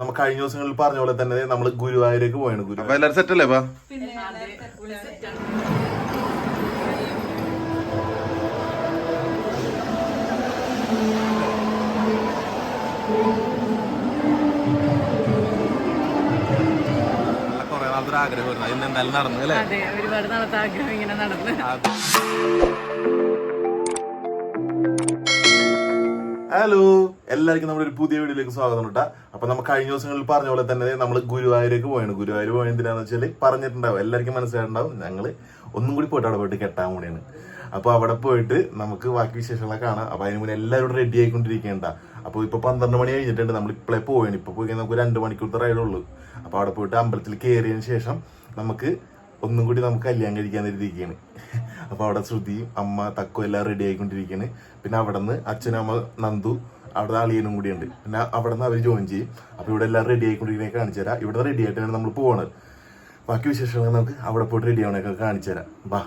നമ്മൾ കഴിഞ്ഞ ദിവസങ്ങളിൽ പറഞ്ഞ പോലെ തന്നെ നമ്മൾ ഗുരുവായൂരേക്ക് പോയാണ് ഗുരു. എല്ലാവരും സെറ്റ് അല്ലേ ആഗ്രഹമായിരുന്നു ഇന്ന് എന്തായാലും നടന്നു അല്ലേ? അതെ ഒരുപാട് നാളത്തെ ആഗ്രഹം ഇങ്ങനെ നടന്ന്. ഹലോ എല്ലാവർക്കും നമ്മുടെ ഒരു പുതിയ വീഡിയോയിലേക്ക് സ്വാഗതം കേട്ടോ അപ്പൊ നമ്മൾ കഴിഞ്ഞ ദിവസങ്ങളിൽ പറഞ്ഞ പോലെ തന്നെ നമ്മൾ ഗുരുവായൂരേക്ക് പോയാണ്. ഗുരുവായൂർ പോയ എന്തിനാന്ന് വെച്ചാൽ പറഞ്ഞിട്ടുണ്ടാവും. എല്ലാവർക്കും മനസ്സിലായിട്ടുണ്ടാവും. ഞങ്ങൾ ഒന്നും കൂടി പോയിട്ട് അവിടെ പോയിട്ട് കെട്ടാൻ കൂടിയാണ് അപ്പൊ അവിടെ പോയിട്ട് നമുക്ക് ബാക്കി വിശേഷങ്ങളൊക്കെ കാണാം. അപ്പൊ അതിന് മുന്നേ എല്ലാവരും റെഡി ആയിക്കൊണ്ടിരിക്കേണ്ട അപ്പൊ ഇപ്പൊ പന്ത്രണ്ട് മണി കഴിഞ്ഞിട്ടുണ്ട്. നമ്മൾ ഇപ്പോഴേ പോവാണ്. ഇപ്പൊ പോയി നമുക്ക് രണ്ട് മണിക്കൂറത്തെ റൈഡുള്ളൂ ഉള്ളൂ. അപ്പൊ അവിടെ പോയിട്ട് അമ്പലത്തിൽ കയറിയതിന് ശേഷം നമുക്ക് ഒന്നും കൂടി നമുക്ക് കല്യാണം കഴിക്കാൻ ഇരിക്കുകയാണ് അപ്പൊ അവിടെ ശ്രുതിയും അമ്മ തക്കോ എല്ലാം റെഡി ആയിക്കൊണ്ടിരിക്കുകയാണ് പിന്നെ അവിടെ നിന്ന് അച്ഛനും അമ്മ നന്ദു അവിടെ അളിയനും കൂടി ഉണ്ട് പിന്നെ അവിടെ നിന്ന് അവർ ജോയിൻ ചെയ്യും. അപ്പൊ ഇവിടെ എല്ലാം റെഡി ആയിക്കൊണ്ടിരിക്കുന്ന കാണിച്ചു തരാം. ഇവിടെ റെഡി ആയിട്ടാണ് നമ്മൾ പോകുന്നത് ബാക്കി വിശേഷങ്ങൾ നമുക്ക് അവിടെ പോയിട്ട് റെഡി ആവണൊക്കെ കാണിച്ചു തരാം. വാ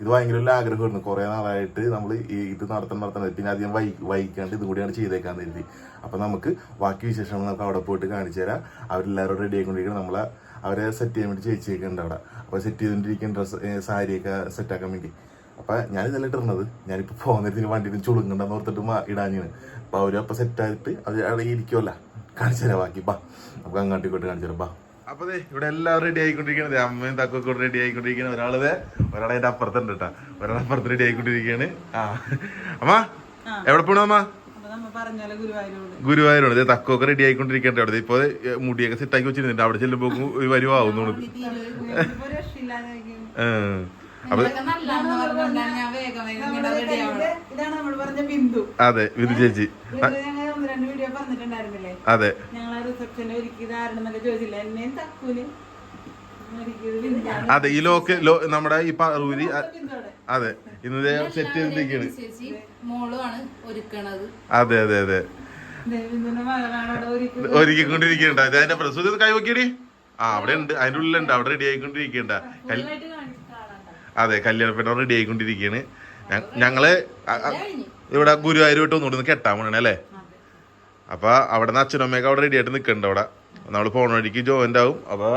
ഇത് ഭയങ്കര ഒരു ആഗ്രഹമായിരുന്നു. കുറെ നാളായിട്ട് നമ്മൾ ഈ ഇത് നടത്തണം നടത്തണത് പിന്നെ അധികം വൈ വൈകാണ്ട് ഇതും കൂടിയാണ് ചെയ്തേക്കാൻ കരുതി. അപ്പൊ നമുക്ക് ബാക്കി വിശേഷങ്ങൾ നമുക്ക് അവിടെ പോയിട്ട് കാണിച്ചു തരാം. അവരെല്ലാവരും റെഡി ആയിക്കൊണ്ടിരിക്കണം നമ്മളെ അവരെ സെറ്റ് ചെയ്യാൻ വേണ്ടി ചേച്ചിയൊക്കെ അവിടെ. അപ്പോൾ സെറ്റ് ചെയ്തുകൊണ്ടിരിക്കുന്ന ഡ്രസ്സ് സാരിയൊക്കെ സെറ്റാക്കാൻ വേണ്ടി. അപ്പോൾ ഞാൻ ഇതെല്ലാം ഇട്ടിരുന്നത് ഞാനിപ്പോൾ പോകുന്നതിന് വണ്ടിയിൽ ചുളുങ്ങണ്ടെന്ന് ഓർത്തിട്ട് ഇടാനാണ് അപ്പോൾ അവർ അപ്പോൾ സെറ്റ് ആയിട്ട് അവർ അവിടെ ഇരിക്കുമല്ല കാണിച്ചു തരാം ബാക്കി ബാ. നമുക്ക് അങ്ങോട്ട് ഇങ്ങോട്ട് കാണിച്ചു തരാം ബാ. അപ്പോൾ ദേ ഇവിടെ എല്ലാവരും റെഡി ആയിക്കൊണ്ടിരിക്കണത് അമ്മയും തക്കൊക്കെ റെഡി ആയിക്കൊണ്ടിരിക്കുന്നത് ഒരാളത് ദേ ഒരാളെ അതിന്റെ അപ്പുറത്തുണ്ട് കേട്ടോ. ഒരാളെ അപ്പുറത്ത് റെഡി ആയിക്കൊണ്ടിരിക്കുകയാണ്. ആ. അമ്മ എവിടെ പോണു അമ്മ? ഗുരുവായൂരാണ് ഇത് തക്കൊക്കെ റെഡി ആയിക്കൊണ്ടിരിക്കട്ടെ അവിടെ. ഇപ്പൊ മുടിയൊക്കെ സെറ്റാക്കി വെച്ചിരുന്നുണ്ട് അവിടെ ചെല്ലുമ്പോ ഒരു അപ്പൊ പറഞ്ഞ ബിന്ദു. അതെ വിധു ചേച്ചി. അതെ. ഞങ്ങളെ റിസപ്ഷന് ധാരണ ആരുടെന്നൊക്കെ ചോദിച്ചില്ല? എന്നെയും തക്കൂന്. അതെ ഈ ലോക്ക് ലോ നമ്മുടെ ഈ പറൂരി. അതെ ഇന്ന് സെറ്റ് ചെയ്തിരിക്കുകയാണ് മോളുമാണ് അതെ അതെ അതെ. ഒരുക്കിക്കൊണ്ടിരിക്കണ്ട. അത് അതിന്റെ പ്രസൂതി കൈവക്കിയടി ആ അവിടെ ഉണ്ട്. അതിന്റെ ഉള്ളിലുണ്ട്. അവിടെ റെഡി ആയിക്കൊണ്ടിരിക്കണ്ട. അതെ കല്യാണ പെണ്ണ റെഡി ആയിക്കൊണ്ടിരിക്കുകയാണ് ഞ- ഞങ്ങൾ ഇവിടെ ഗുരുവായൂർ വിട്ട് ഒന്നുകൂടി കെട്ടാൻ പോണേ അല്ലേ? അപ്പൊ അവിടെ നിന്ന് അച്ഛനമ്മയൊക്കെ അവിടെ റെഡി ആയിട്ട് നിക്കണ്ട അവിടെ. നമ്മൾ പോണ വഴിക്ക് ജോയിന്റ് ആവും. അപ്പൊ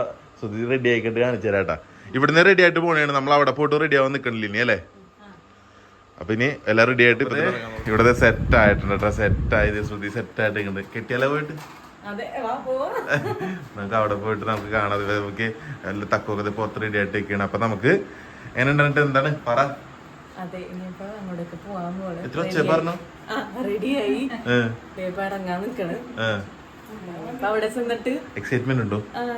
സുധി റെഡി ആയിക്കിട്ട് കാണിച്ചു തരാട്ടാ ഇവിടുന്ന് റെഡി ആയിട്ട് പോണേണ്. നമ്മൾ അവിടെ പോയിട്ട് റെഡി ആവാൻ നിൽക്കണില്ല ഇനി അല്ലേ? അപ്പൊ ഇനി എല്ലാം റെഡി ആയിട്ട് ഇവിടെ സെറ്റ് ആയിട്ടുണ്ട് കേട്ടോ സെറ്റ് ആയത് ശ്രുതി സെറ്റ് ആയിട്ട് നിൽക്കുന്നുണ്ട് കെട്ടിയാലോ പോയിട്ട്? നമുക്ക് അവിടെ പോയിട്ട് നമുക്ക് കാണാം. നമുക്ക് എല്ലാം തക്കൊക്കെ പുറത്ത് റെഡി ആയിട്ട് വെക്കണം അപ്പൊ നമുക്ക് എങ്ങനെ ഉണ്ടായിട്ട് എന്താണ്? പറ. എത്ര പറഞ്ഞു? റെഡിയായി ഇപ്പൊ അവിടെ ചെന്നിട്ട് എക്സൈറ്റ്മെന്റ് ഉണ്ടോ?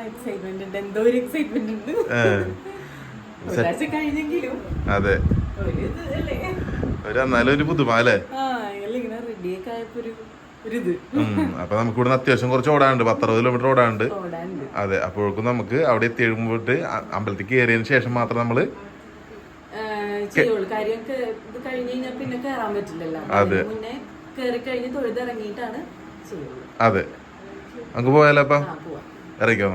എക്സൈറ്റ്മെന്റ് ഉണ്ട്. എന്തോ ഒരു എക്സൈറ്റ്മെന്റ് ഉണ്ട്. ഏഹ് ഒരാഴ്ച കഴിഞ്ഞെങ്കിലും അതെ. ഒരു ഇത് അല്ലേ? എന്നാലും ഒരു പുതുമ അല്ലേ? അപ്പൊ നമുക്ക് ഇവിടെ അത്യാവശ്യം കുറച്ച് ഓടാനുണ്ട്. പത്തറുപത് കിലോമീറ്റർ ഓടാനുണ്ട്. അതെ. അപ്പോഴേക്കും നമുക്ക് അവിടെ എത്തി കഴിയുമ്പോട്ട് അമ്പലത്തിൽ കയറിയതിന് ശേഷം മാത്രം നമ്മൾ അതെ. അതെ. നമുക്ക് പോയാലോ അപ്പൊ ഇറങ്ങിക്കോ.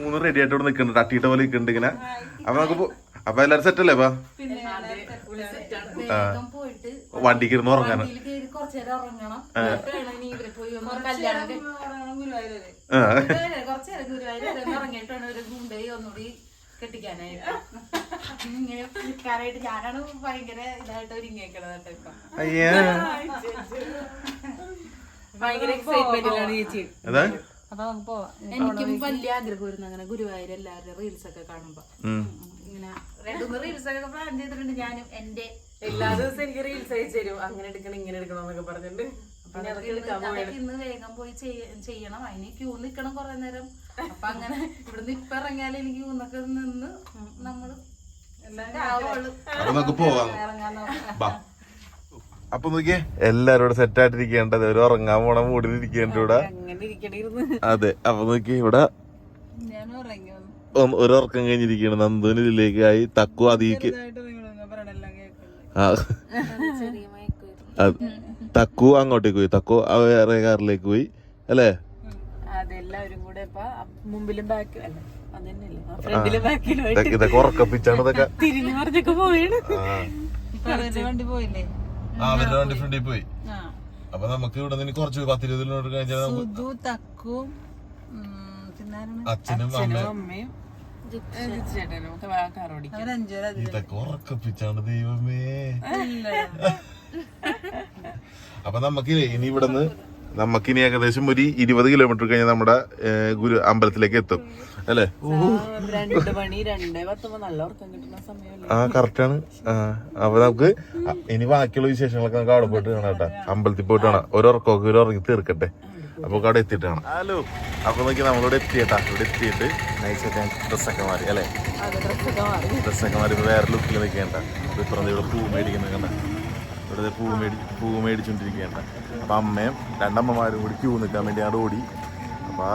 മൂന്ന് റെഡി ആയിട്ട് ഇവിടെ നിൽക്കുന്നുണ്ട്. തട്ടിയിട്ട പോലെ നിൽക്കുന്നുണ്ട് ഇങ്ങനെ. അപ്പൊ നമുക്ക് അപ്പൊ എല്ലാരും സെറ്റ് അല്ലേ വണ്ടിക്ക് ഇരുന്ന് ഉറങ്ങാനോ. അയ്യാ. അതാ? എനിക്കും വലിയ ആഗ്രഹമായിരുന്നു അങ്ങനെ ഗുരുവായൂർ എല്ലാവരുടെ റീൽസ് ഒക്കെ കാണുമ്പോ. ഇങ്ങനെ ഇങ്ങനെ രണ്ടുമൂന്ന് റീൽസ് ഒക്കെ പ്ലാൻ ചെയ്തിട്ടുണ്ട്. ഞാനും എന്റെ എല്ലാ ദിവസവും എനിക്ക് റീൽസ് അയച്ചു തരും. അങ്ങനെ എടുക്കണം ഇങ്ങനെ എടുക്കണം എന്നൊക്കെ പറഞ്ഞിട്ടുണ്ട് ഇന്ന് വേഗം പോയി ചെയ്യണം. അതിന് ക്യൂ നിക്കണം കൊറേ നേരം. അപ്പൊ അങ്ങനെ ഇവിടുന്ന് ഇപ്പൊ ഇറങ്ങിയാൽ എനിക്ക് ക്യൂ നിന്ന് നമ്മൾ ഇറങ്ങാൻ നോക്കാം. ബാ. അപ്പൊ നോക്കിയേ. എല്ലാരും ഇവിടെ സെറ്റ് ആയിട്ടിരിക്കേണ്ടത്. ഒരു ഉറങ്ങാൻ പോണ മൂടിൽ ഇരിക്കേണ്ട ഇവിടെ അതെ അപ്പൊ നോക്കി ഇവിടെ ഒരു ഉറക്കം കഴിഞ്ഞിരിക്കണം നന്ദുവിന് ഇതിലേക്കായി തക്കു അതിക്ക്. തക്കു അങ്ങോട്ടേക്ക് പോയി. തക്കു ആ വേറെ കാറിലേക്ക് പോയി. അല്ലേ? മുമ്പിലും ബാക്കിലും ഇതൊക്കെ ഉറക്കപ്പിച്ചാണ് ഇതൊക്കെ. തിരിഞ്ഞു പറഞ്ഞൊക്കെ പോയാണ് ആ. വണ്ടി പോയില്ലേ? ആ അവരുടെ വണ്ടി ഫ്രണ്ടിൽ പോയി. ആ. അപ്പൊ നമുക്ക് ഇവിടെ നിന്ന് കുറച്ച് പത്തിരുപത് കിലോമീറ്റർ കഴിഞ്ഞാൽ? അച്ഛനും അമ്മയും. ഇതൊക്കെ ഉറക്കപ്പിച്ചാണ് ദൈവമേ. ഇല്ല. അപ്പൊ നമുക്ക് ഇനി ഇവിടുന്ന് നമുക്കിനി ഏകദേശം ഒരു ഇരുപത് കിലോമീറ്റർ കഴിഞ്ഞാൽ നമ്മുടെ ഗുരു അമ്പലത്തിലേക്ക് എത്തും. അല്ലേ? ആ കറക്റ്റ് ആണ്. ആ അപ്പൊ നമുക്ക് ഇനി ബാക്കിയുള്ള വിശേഷങ്ങളൊക്കെ നമുക്ക് അവിടെ പോയിട്ട് കാണാം കേട്ടോ. അമ്പലത്തിൽ പോയിട്ട് കാണാം. ഒരു ഉറക്കമൊക്കെ ഒരു ഉറങ്ങി തീർക്കട്ടെ. അപ്പൊ അവിടെ എത്തിയിട്ട് കാണാം. ഹലോ. അപ്പൊ നോക്കി നമ്മളിവിടെ എത്തിയിട്ടാ. ഇവിടെ എത്തിയിട്ട് നൈസായിട്ട് ഡ്രസ്സൊക്കെ മാറി അല്ലേ? ഡ്രസ്സൊക്കെ മാറി. വേറെ ലുക്കിൽ നിൽക്കേണ്ട ഇപ്പുറത്ത് ഇവിടെ പൂ മേടിക്കുന്ന കണ്ട? ഇവിടെ പൂ മേടി പൂ മേടിച്ചുകൊണ്ടിരിക്കുകയാണ് അപ്പോൾ അമ്മയും രണ്ടമ്മമാരും കൂടി ക്യൂ നിൽക്കാൻ വേണ്ടി അവിടെ ഓടി. അപ്പോൾ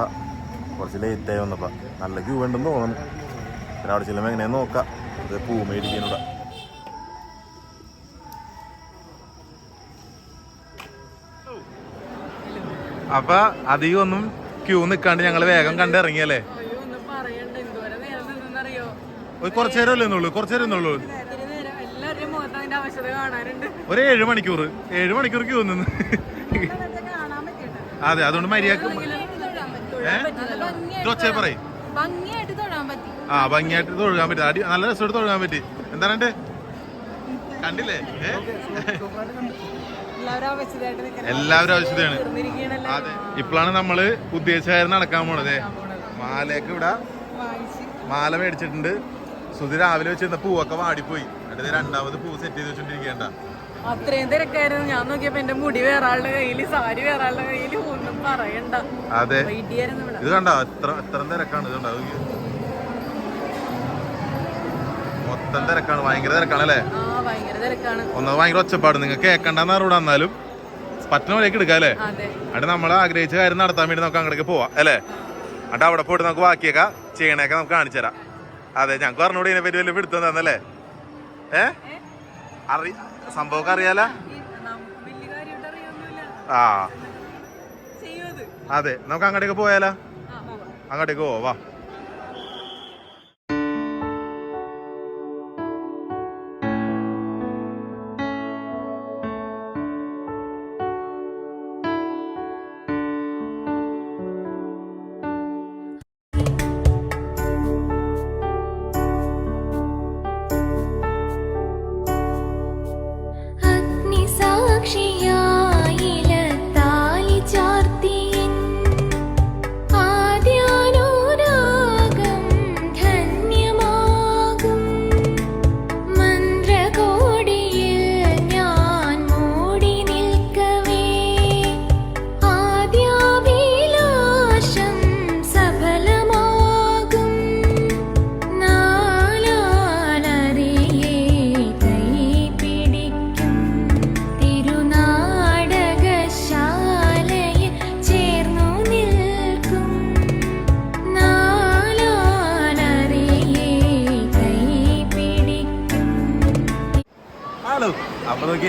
കുറച്ച് ലേറ്റായി വന്നപ്പോൾ നല്ല ക്യൂ ഉണ്ടെന്ന് തോന്നുന്നു. പിന്നെ അവിടെ ചെല്ലുമ്പോൾ എങ്ങനെയാ നോക്കാം. വെറുതെ പൂ മേടിക്കാനൂടെ. അപ്പൊ അധികം ഒന്നും ക്യൂ നിൽക്കാണ്ട് ഞങ്ങൾ വേഗം കണ്ടിറങ്ങിയല്ലേ? കുറച്ചേരല്ലേ പറയണ്ട. എന്തോരം ഒരു ഏഴ് മണിക്കൂർ ഏഴ് മണിക്കൂർ ക്യൂ നിന്ന്. അതെ അതുകൊണ്ട് മര്യാദയ്ക്ക് ഒച്ചേ പറയും. ആ ഭംഗിയായിട്ട് തൊഴുകാൻ പറ്റി. അടി നല്ല രസമായിട്ട് തൊഴുകാൻ പറ്റി. എന്താണ് കണ്ടില്ലേ? എല്ലാവരും ആവശ്യതയാണ് അതെ. ഇപ്പോഴാണ് നമ്മൾ ഉദ്ദേശിച്ച നടക്കാൻ പോണത്. മാലയൊക്കെ ഇവിടെ മാല മേടിച്ചിട്ടുണ്ട്. സുധി രാവിലെ വെച്ചിരുന്ന പൂവൊക്കെ വാടിപ്പോയി. എന്നിട്ട് രണ്ടാമത് പൂ സെറ്റ് ചെയ്ത് വെച്ചോണ്ടിരിക്കേണ്ട അത്രയും തിരക്കായിരുന്നു. ഞാൻ നോക്കിയപ്പോ എന്റെ മുടി വേറെ ആളുടെ കയ്യിൽ സാരി വേറെ ആളുടെ കയ്യിൽ ഒന്നും പറയണ്ട. അതെ. ഇത് കണ്ടോ? എത്ര എത്ര തിരക്കാണ് ഇത് മൊത്തം തിരക്കാണ്. ഭയങ്കര തിരക്കാണ് അല്ലേ? ഒന്നത് ഭയങ്കര ഒച്ചപ്പാട്. നിങ്ങൾക്ക് കേക്കണ്ടെന്ന് അറിവിടെ വന്നാലും പറ്റുന്ന പോലെയൊക്കെ എടുക്കാം അല്ലേ? അതെ. എന്നിട്ട് നമ്മൾ ആഗ്രഹിച്ച കാര്യം നടത്താൻ വേണ്ടി നമുക്ക് അങ്ങോട്ടേക്ക് പോവാം അല്ലേ? എന്നിട്ട് അവിടെ പോയിട്ട് നമുക്ക് ബാക്കിയൊക്കെ ചെയ്യണേക്കെ നമുക്ക് കാണിച്ചു തരാം അതെ ഞങ്ങൾക്ക് പറഞ്ഞുകൂടി ഇതിനെ പറ്റി വലിയ പിടുത്തം തന്നല്ലേ ഏ? അറി സംഭവമൊക്കെ അറിയാല? ആ. അതെ. നമുക്ക് അങ്ങോട്ടേക്ക് പോയാലോ? അങ്ങോട്ടേക്ക് പോവാ.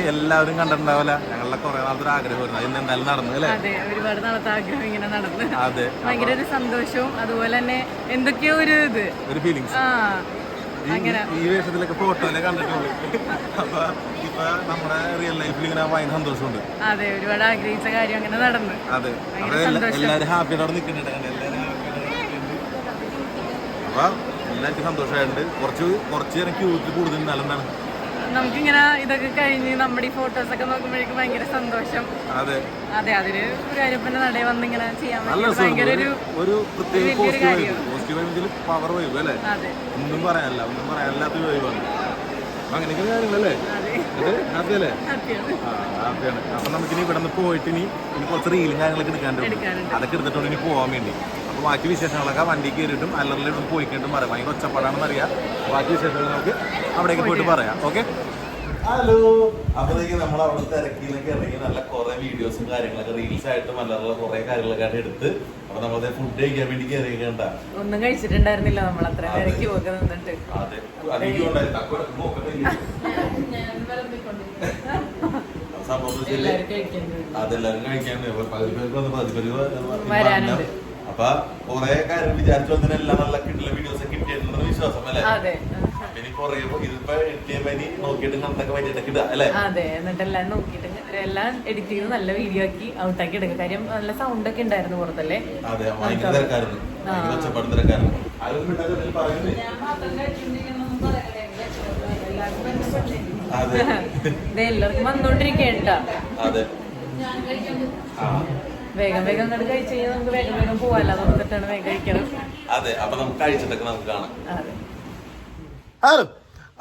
എല്ലാവരും കണ്ടിട്ടുണ്ടാവില്ല. ഞങ്ങളുടെ കുറെ നാളത്തെ ആഗ്രഹമായിരുന്നു ഇന്ന് എന്തായാലും നടന്നു അല്ലേ? അതെ ഒരുപാട് നാളത്തെ ആഗ്രഹം ഇങ്ങനെ നടന്നു. അതെ ഭയങ്കര ഒരു സന്തോഷവും അതുപോലെ തന്നെ എന്തൊക്കെയോ ഒരു ഇത്. ഒരു ഫീലിങ്സ് ഈ വേഷത്തിലൊക്കെ ഫോട്ടോയിലെ കണ്ടിട്ടുള്ളൂ. അപ്പൊ ഇപ്പൊ നമ്മുടെ റിയൽ ലൈഫിൽ ഇങ്ങനെ ഭയങ്കര സന്തോഷമുണ്ട്. അതെ ഒരുപാട് ആഗ്രഹിച്ച കാര്യം അങ്ങനെ നടന്നു. അതെ എല്ലാരും ഹാപ്പി എല്ലാ- എല്ലാവരും ഹാപ്പിയായിട്ട് നിൽക്കുന്നുണ്ട്. എല്ലാവരും. അപ്പൊ എല്ലാവർക്കും സന്തോഷമായിട്ടുണ്ട്. കുറച്ച് കുറച്ച് നേരം ക്യൂത്തിൽ കൂടുതൽ നിന്നാലെന്താണ് നമുക്കിങ്ങനെ ഇതൊക്കെ കഴിഞ്ഞ് നമ്മുടെ ഈ ഫോട്ടോസ് ഒക്കെ നോക്കുമ്പോഴേക്കും ഭയങ്കര സന്തോഷം. അതെ. അതെ അതൊരു കാര്യപ്പന്റെ നടയിൽ വന്ന് ഇങ്ങനെ ചെയ്യാൻ ഭയങ്കര ഒരു ഒരു വലിയൊരു കാര്യമാണ്. പവർ വൈബ് അല്ലേ? അതെ. ഒന്നും പറയാനല്ല ഒന്നും പറയാനല്ലാത്ത വൈബാണ് അങ്ങനെയൊക്കെ കാര്യങ്ങളല്ലേ? അതെ. ഹാപ്പി അല്ലേ ഹാപ്പിയാണ്. അപ്പൊ നമുക്കിനി ഇവിടെ നിന്ന് പോയിട്ട് ഇനി കുറച്ച് റീലും കാര്യങ്ങളൊക്കെ എടുക്കാനുണ്ട്. അതൊക്കെ എടുത്തിട്ടുണ്ട് ഇനി പോവാൻ വേണ്ടി. അപ്പൊ ബാക്കി വിശേഷങ്ങളൊക്കെ വണ്ടി കയറിയിട്ടും അല്ലറിലിട്ടും പോയിക്കൊണ്ടും പറയാം. ഭയങ്കര ഒച്ചപ്പാടാണെന്ന് അറിയാം. ബാക്കി വിശേഷങ്ങൾ നമുക്ക് അവിടേക്ക് പോയിട്ട് പറയാം. ഓക്കെ? ഹലോ. അപ്പോഴത്തേക്ക് നമ്മൾ അവിടെ തിരക്കിലൊക്കെ ഇറങ്ങി നല്ല കുറെ വീഡിയോസും കാര്യങ്ങളൊക്കെ റീൽസ് ആയിട്ട് അല്ലാതെ കുറെ കാര്യങ്ങളൊക്കെ ആയിട്ട് എടുത്ത് അപ്പൊ നമ്മളത് ഫുഡ് കഴിക്കാൻ വേണ്ടി കയറിയേക്കണ്ട ഒന്നും കഴിച്ചിട്ടുണ്ടായിരുന്നില്ല നമ്മൾ അത്ര തിരക്കി പോകുന്നുണ്ട് നിന്നിട്ട്. അതെ. അതെല്ലാരും കഴിക്കാണ്ട് അപ്പൊ പകുതി പേർക്ക് വന്ന് പകുതി പേര് വരാനുണ്ട്. അപ്പൊ കൊറേ കാര്യം വിചാരിച്ചു വന്നതിന് എല്ലാം നല്ല കിട്ടുന്ന വീഡിയോസ് കിട്ടിയിട്ടുണ്ടെന്ന് വിശ്വാസം അല്ലേ? ഇനി കൊറേ ഇതിപ്പോ എഡിറ്റ് പനി നോക്കിയിട്ട് കണ്ടൊക്കെ വേണ്ടിട്ടൊക്കെ ഇടുക അല്ലേ? അതെ എന്നിട്ട് എല്ലാം നോക്കിയിട്ട് എല്ലാം എഡിറ്റ് ചെയ്ത് നല്ല വീഡിയോ ആക്കി ഔട്ടാക്കി എടുക്കും കാര്യം നല്ല സൗണ്ട് ഒക്കെ ഉണ്ടായിരുന്നു പുറത്തല്ലേ? അതെ ഭയങ്കര തിരക്കായിരുന്നു. ഭയങ്കര ഒച്ചപ്പാടും തിരക്കായിരുന്നു. ആരും അതെ. എല്ലാവർക്കും വന്നോണ്ടിരിക്കേണ്ട അതെ. ആ. വേഗം വേഗം അങ്ങോട്ട് കഴിച്ച് കഴിഞ്ഞാൽ നമുക്ക് വേഗം വേഗം പോവാല്ലോ. നോക്കിട്ടാണ് വേഗം കഴിക്കണം. അതെ അപ്പൊ നമുക്ക് കഴിച്ചിട്ടൊക്കെ നമുക്ക് കാണാം. ഹലോ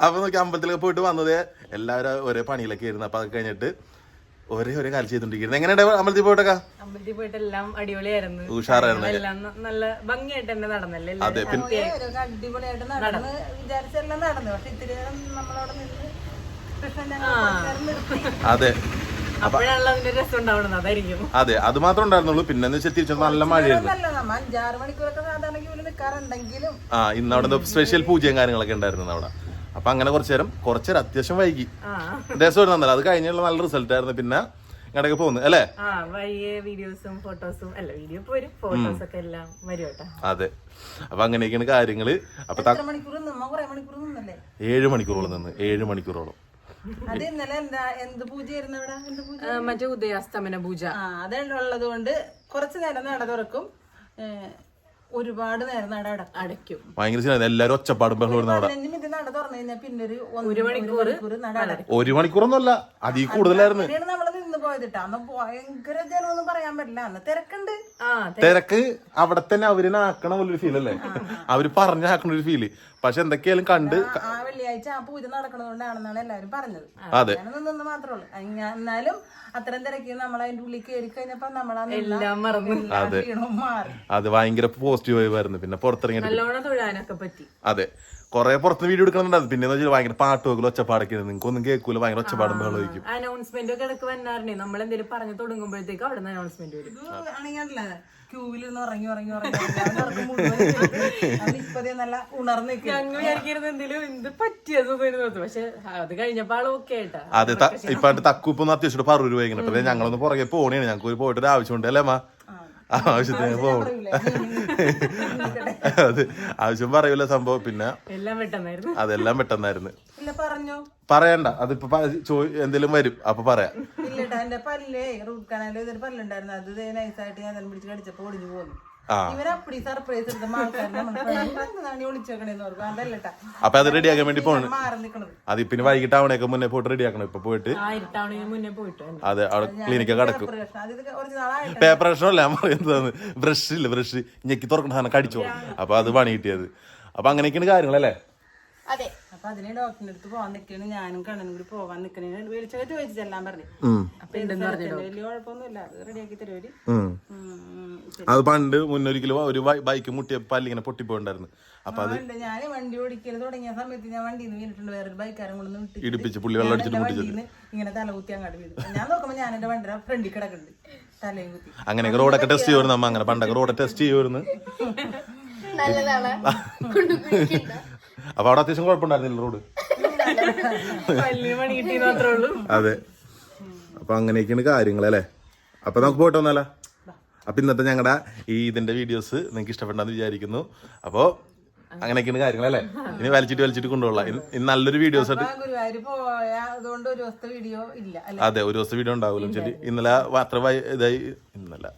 അപ്പൊ നമുക്ക് അമ്പലത്തിലൊക്കെ പോയിട്ട് വന്നത് എല്ലാവരും ഒരേ പണിയിലൊക്കെ ആയിരുന്നു. അപ്പൊ അത് കഴിഞ്ഞിട്ട് ഒരേ ഒരേ കാലം ചെയ്തോണ്ടിരിക്കുന്നത് എങ്ങനെയുണ്ട് അമ്പലത്തിൽ പോയിട്ടൊക്കെ? അമ്പലത്തിൽ പോയിട്ട് എല്ലാം അടിപൊളിയായിരുന്നു. ഉഷാറായിരുന്നു എല്ലാം നല്ല ഭംഗിയായിട്ട് തന്നെ നടന്നല്ലേ? അതെ പിന്നെ അടിപൊളിയായിട്ട് നടന്ന് വിചാരിച്ചെല്ലാം നടന്നു. പക്ഷെ ഇത്തിരി നേരം നമ്മളവിടെ നിന്ന് അതെ. അതെ അത് മാത്രം ഉണ്ടായിരുന്നുള്ളൂ. പിന്നെ വെച്ചാൽ തിരിച്ചു നല്ല മഴയായിരുന്നു. നല്ല ആ ഇന്ന് അവിടെ സ്പെഷ്യൽ പൂജയും കാര്യങ്ങളൊക്കെ ഉണ്ടായിരുന്നു അവിടെ. അപ്പൊ അങ്ങനെ കുറച്ചു നേരം കുറച്ചു നേരം അത്യാവശ്യം വൈകി. രസം നന്നല്ല അത് കഴിഞ്ഞുള്ള നല്ല റിസൾട്ട് ആയിരുന്നു. പിന്നെ ഇങ്ങോട്ടൊക്കെ പോകുന്നു അല്ലേ? ആ വഴിയെ വീഡിയോസും ഫോട്ടോസും അല്ല വീഡിയോ പോരും ഫോട്ടോസ് ഒക്കെ എല്ലാം വരും അതെ. അപ്പൊ അങ്ങനെയൊക്കെയാണ് കാര്യങ്ങൾ. അപ്പൊ ഏഴ് മണിക്കൂറോളം നിന്ന്. ഏഴ് മണിക്കൂറോളം. അത് ഇന്നലെ എന്താ എന്ത് പൂജയായിരുന്നു അവിടെ? എന്ത് പൂജ? മറ്റേ ഉദയാസ്തമന പൂജ. ആ അതുള്ളത് കൊണ്ട് കുറച്ച് നേരം നട തുറക്കും. ഒരുപാട് നേരം നട അടക്കും. അടയ്ക്കും. ഭയങ്കര എല്ലാരും എല്ലാവരും ഒച്ചപ്പാടും ബഹളം അവിടെ പതിനഞ്ച് മിനിറ്റ് നട തുറന്നു കഴിഞ്ഞാൽ പിന്നെ ഒരു ഒരു മണിക്കൂർ നട അടക്കും ഒരു മണിക്കൂറൊന്നുമല്ല അതിൽ കൂടുതലായിരുന്നു. അങ്ങനെയാണ് നമ്മൾ നിന്ന് പോയത് കേട്ടോ അന്ന് ഭയങ്കര ജനമൊന്നും പറയാൻ പറ്റില്ല. അന്ന് തിരക്കുണ്ട്. ആ തിരക്ക്. അവിടെ തന്നെ അവർ ആക്കണ പോലൊരു ഫീൽ അല്ലേ? അവർ പറഞ്ഞാക്കണ ഒരു ഫീൽ പക്ഷെ എന്തൊക്കെയാലും കണ്ട് ആ- വെള്ളിയാഴ്ച ആ പൂജ നടക്കണതുകൊണ്ടാണെന്നാണ് എല്ലാവരും പറഞ്ഞത്. അതെ. നിന്ന് മാത്രമേ ഉള്ളൂ. എന്നാലും അത്രയും തിരക്കി നമ്മൾ അതിന്റെ ഉള്ളിൽ കയറി കഴിഞ്ഞപ്പോ നമ്മളാ എല്ലാം മറന്നു. ക്ഷീണവും മാറി. അത് ഭയങ്കര പോസിറ്റീവ് ആയിരുന്നു. പിന്നെ പുറത്തിറങ്ങി നല്ലോണം തൊഴാനൊക്കെ പറ്റി. അതെ. കുറെ പുറത്ത് വീഡിയോ എടുക്കണമെന്നുണ്ടായിരുന്നു പിന്നെ വെച്ചാൽ ഭയങ്കര പാട്ട് വെക്കലും ഒച്ചപ്പാടൊക്കെ നിങ്ങൾക്ക് ഒന്നും കേൾക്കൂല. ഭയങ്കര ഒച്ചപ്പാടും വെള്ളം വയ്ക്കും അനൗൺസ്മെന്റ് ഒക്കെ ഇടയ്ക്ക് വന്നാറിനെ നമ്മൾ എന്തെങ്കിലും പറഞ്ഞു തുടങ്ങുമ്പോഴത്തേക്ക് അവിടെ നിന്ന് അനൗൺസ്മെന്റ് വരും. ഇത് നിന്ന് ഇറങ്ങി ഇറങ്ങി ഇപ്പതേ നല്ല ഉണർന്ന് ഞങ്ങൾ വിചാരിക്കരുത് എന്തെങ്കിലും എന്ത് പറ്റിയത് പക്ഷെ അത് കഴിഞ്ഞപ്പോ ആൾ ഓക്കെ ആയിട്ടാ. അതെ ഇപ്പൊ തക്കൂപ്പൊന്നും അത്യാവശ്യം പറഞ്ഞു പോയിങ്ങനെ ഞങ്ങളൊന്ന് പുറകെ പോണേണ് ഞങ്ങൾക്ക് ഒരു പോയിട്ട് ഒരു ആവശ്യമുണ്ട് അല്ലേ മാ ആവശ്യത്തിന് പോകണം അത് ആവശ്യം പറയൂല സംഭവം. പിന്നെ അതെല്ലാം പെട്ടെന്നായിരുന്നു. ഇല്ല പറഞ്ഞോ. പറയണ്ട. അതിപ്പോ എന്തെങ്കിലും വരും. അപ്പൊ പറയാം. പല്ലേ റൂട്ട് കനാലിൽ ഇതൊരു പല്ലുണ്ടായിരുന്നു. അത് നൈസായിട്ട് ഞാൻ പിടിച്ച് കടിച്ചപ്പോ ഒടിഞ്ഞു പോന്നു. ആ ഇവരപ്പടി സർപ്രൈസ് അപ്പൊ അത് റെഡിയാക്കാൻ വേണ്ടി പോണ്. അത് പിന്നെ വൈകിട്ട് ആവണേക്ക് മുന്നേ പോയിട്ട് റെഡിയാക്കണം ഇപ്പൊ പോയിട്ട് ആ ഇരുട്ടാവണതിന് മുന്നേ പോയിട്ട് അതെ അവിടെ ക്ലിനിക്കൊക്കെ കിടക്കും പേപ്പർ പ്രശ്നമല്ല ഞാൻ പറയുന്നത് ബ്രഷ് ഇല്ല ബ്രഷ് ഞെക്കി തുറക്കണ സാധനം കടിച്ചോ അപ്പൊ അത് പണി കിട്ടിയത്. അപ്പൊ അങ്ങനെയൊക്കെയാണ് കാര്യങ്ങളല്ലേ? അതെ. അപ്പൊ അതിനെ ഡോക്ടറിന്റെ അടുത്ത് പോവാൻ നിക്കണേ. ഞാനും കണ്ണനും കൂടി പോവാൻ നിക്കണേ. വിളിച്ചൊക്കെ ചോദിച്ചു ചെല്ലാൻ പറഞ്ഞു. അപ്പൊ എന്ത് പറഞ്ഞു വലിയ കുഴപ്പമൊന്നുമില്ല. അത് റെഡിയാക്കി തരുവര് അത് പണ്ട് മുന്നൊരിക്കലും ഒരു ബൈക്ക് മുട്ടിയ പല്ലിങ്ങനെ പൊട്ടിപ്പോണ്ടായിരുന്നു അപ്പൊ അത് ഞാൻ വണ്ടി ഓടിക്കൽ തുടങ്ങിയ സമയത്ത് ഞാൻ വണ്ടിയിൽ നിന്ന് വീണിട്ടുണ്ട്. വേറൊരു ബൈക്കാരൻ കൊണ്ടൊന്നും ഇടിപ്പിച്ച് പുള്ളി വെള്ളം അടിച്ചിട്ട് പൊട്ടിച്ചത് ഇങ്ങനെ തല കുത്തി അങ്ങോട്ട് വീണു. ഞാൻ നോക്കുമ്പോ ഞാൻ എന്റെ വണ്ടിയുടെ ഫ്രണ്ടിൽ കിടക്കുന്നുണ്ട്. തലയും കുത്തി. അങ്ങനെയൊക്കെ റോഡൊക്കെ ടെസ്റ്റ് ചെയ്യുമായിരുന്നു നമ്മ അങ്ങനെ. പണ്ടൊക്കെ റോഡ് ടെസ്റ്റ് ചെയ്യുമായിരുന്നു. അപ്പൊ അവിടെ അത്യാവശ്യം കുഴപ്പമുണ്ടായിരുന്നില്ല റോഡ്. അതെ. അപ്പൊ അങ്ങനെയൊക്കെയാണ് കാര്യങ്ങൾ അല്ലേ? അപ്പൊ നമുക്ക് പോയിട്ട് വന്നാലോ? അപ്പൊ ഇന്നത്തെ ഞങ്ങളുടെ ഈ ഇതിന്റെ വീഡിയോസ് നിങ്ങൾക്ക് ഇഷ്ടപ്പെടാന്ന് വിചാരിക്കുന്നു. അപ്പോ അങ്ങനെയൊക്കെയാണ് കാര്യങ്ങൾ അല്ലേ? ഇനി വലിച്ചിട്ട് വലിച്ചിട്ട് കൊണ്ടുപോകാം. ഇനി നല്ലൊരു വീഡിയോസ് ആയിട്ട് അതുകൊണ്ട് ഒരു ദിവസത്തെ വീഡിയോ ഇല്ല ശരി അതെ ഇന്നലെ അത്ര ഇതായി ഇന്നലെ.